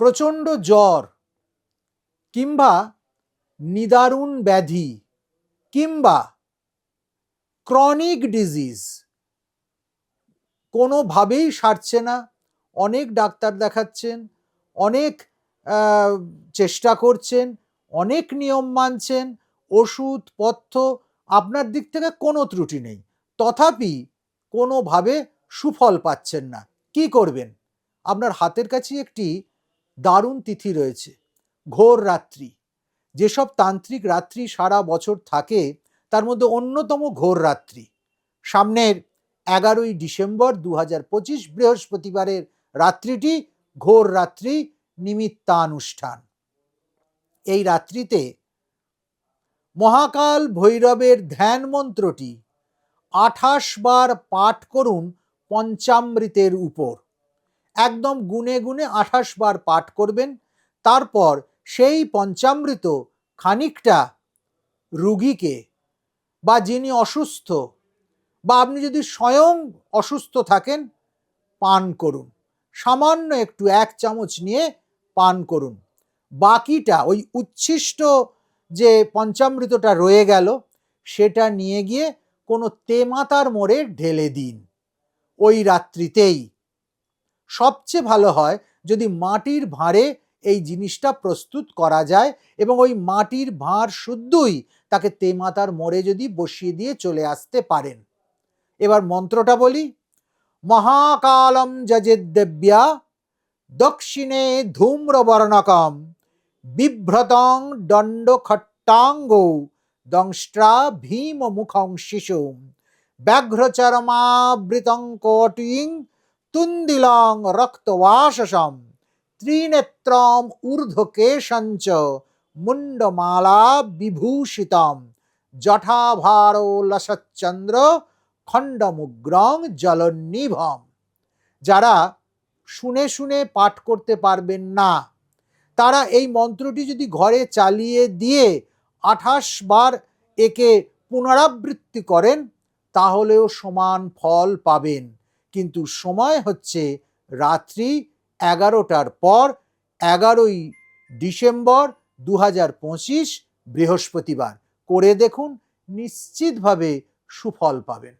প্রচণ্ড জ্বর কিংবা নিদারুণ ব্যাধি কিংবা ক্রনিক ডিজিজ কোনোভাবেই সারছে না। অনেক ডাক্তার দেখাচ্ছেন, অনেক চেষ্টা করছেন, অনেক নিয়ম মানছেন, ওষুধ, পথ্য, আপনার দিক থেকে কোনো ত্রুটি নেই। তথাপি কোনোভাবে সুফল পাচ্ছেন না। কি করবেন? আপনার হাতের কাছে একটি দারুণ তিথি রয়েছে। ঘোর রাত্রি। যেসব তান্ত্রিক রাত্রি সারা বছর থাকে, তার মধ্যে অন্যতম ঘোর রাত্রি। সামনের এগারোই ডিসেম্বর দু হাজার পঁচিশ বৃহস্পতিবারের রাত্রিটি ঘোর রাত্রি নিমিত্তানুষ্ঠান। এই রাত্রিতে মহাকাল ভৈরবের ধ্যান মন্ত্রটি আঠাশ বার পাঠ করুন পঞ্চামৃতের উপর। একদম গুনে গুনে আঠাশ বার পাঠ করবেন। তারপর সেই পঞ্চামৃত খানিকটা রুগীকে বা যিনি অসুস্থ বা আপনি যদি স্বয়ং অসুস্থ থাকেন, পান করুন। সামান্য একটু এক চামচ নিয়ে পান করুন। বাকিটা ওই উচ্ছিষ্ট যে পঞ্চামৃতটা রয়ে গেল, সেটা নিয়ে গিয়ে কোনো তেমাতার মোড়ে ঢেলে দিন। ওই রাত্রিতেই সবচেয়ে ভালো হয় যদি মাটির ভাঁড়ে এই জিনিসটা প্রস্তুত করা যায় এবং ওই মাটির ভাঁড় শুদ্ধই তাকে তেমাতার মোড়ে যদি বসিয়ে দিয়ে চলে আসতে পারেন। এবার মন্ত্রটা বলি। মহাকালম যজেদ্দেব্যা দক্ষিণে ধূম্রবর্ণকম বিভ্রতং দণ্ডখট্টাঙ্গ দংষ্ট্রা ভীম মুখং শিশু ব্যাঘ্রচরমাবৃতং কটিং তুন্দিলং রক্তবাসসম, ত্রিনেত্রম ঊর্ধ্বকেশঞ্চ মুন্ডমালা বিভূষিতম, জঠাভারো লসচ্চন্দ্র খণ্ডমুগ্রং জলনিভম যারা শুনে শুনে পাঠ করতে পারবেন না, তারা এই মন্ত্রটি যদি ঘরে চালিয়ে দিয়ে আঠাশ বার একে পুনরাবৃত্তি করেন, তাহলেও সমান ফল পাবেন। কিন্তু সময় হচ্ছে রাত্রি এগারোটার পর, এগারোই ডিসেম্বর দু হাজার পঁচিশ বৃহস্পতিবার। করে দেখুন, নিশ্চিতভাবে সুফল পাবেন।